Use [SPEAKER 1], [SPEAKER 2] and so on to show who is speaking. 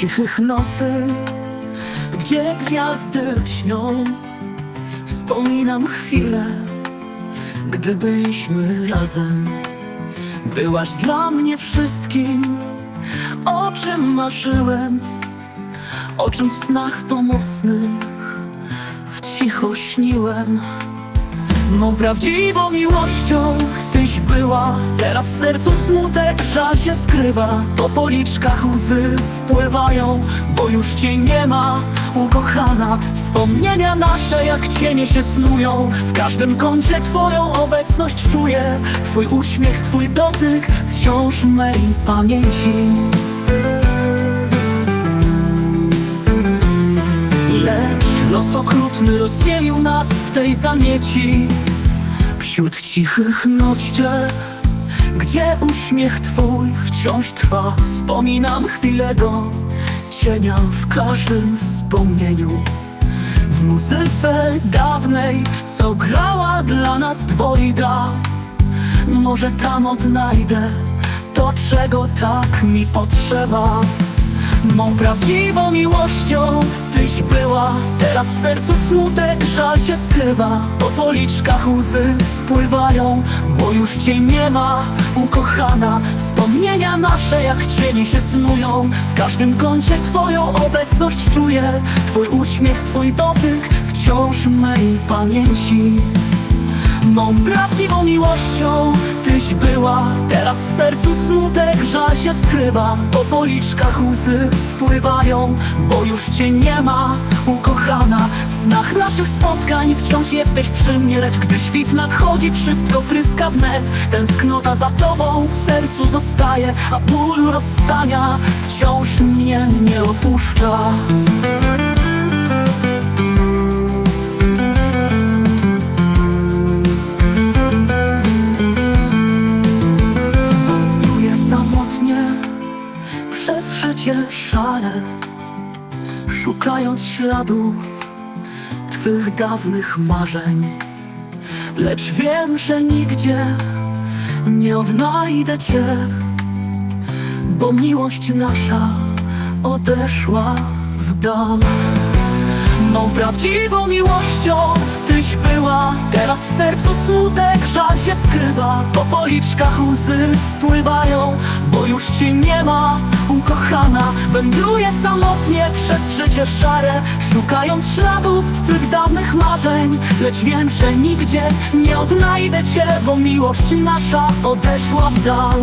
[SPEAKER 1] cichych nocy, gdzie gwiazdy śnią, wspominam chwilę, gdy byliśmy razem. Byłaś dla mnie wszystkim, o czym marzyłem, o czym w snach pomocnych cicho śniłem. Mą prawdziwą miłością tyś była. Teraz w sercu smutek, żal się skrywa. Po policzkach łzy spływają Bo już cię nie ma, ukochana Wspomnienia nasze jak cienie się snują. W każdym kącie twoją obecność czuję. Twój uśmiech, twój dotyk wciąż mej pamięci. Lecz los okrutny rozdzielił nas w tej zamieci Wśród cichych nościel Gdzie uśmiech twój wciąż trwa. Wspominam chwilę go Cienia w każdym wspomnieniu. W muzyce dawnej Co grała dla nas dwojga. Może tam odnajdę To czego tak mi potrzeba Mą prawdziwą miłością tyś była. Teraz w sercu smutek, żal się skrywa. Po policzkach łzy spływają Bo już cię nie ma, ukochana Wspomnienia nasze jak cienie się snują. W każdym kącie twoją obecność czuję. Twój uśmiech, twój dotyk wciąż mej pamięci. Mą prawdziwą miłością tyś była. Teraz w sercu smutek, się skrywa. Po policzkach łzy spływają Bo już cię nie ma, ukochana W snach naszych spotkań wciąż jesteś przy mnie. Lecz gdy świt nadchodzi, wszystko pryska wnet. Tęsknota za tobą w sercu zostaje A ból rozstania wciąż mnie nie opuszcza szare Szukając śladów Twych dawnych marzeń. Lecz wiem, że nigdzie nie odnajdę Cię Bo miłość nasza odeszła w dal. Mą prawdziwą miłością tyś była Teraz w sercu smutek, żal się skrywa. Po policzkach łzy spływają już cię nie ma, ukochana Wędruję samotnie przez życie szare Szukając śladów twych dawnych marzeń. Lecz wiem, że nigdzie nie odnajdę cię Bo miłość nasza odeszła w dal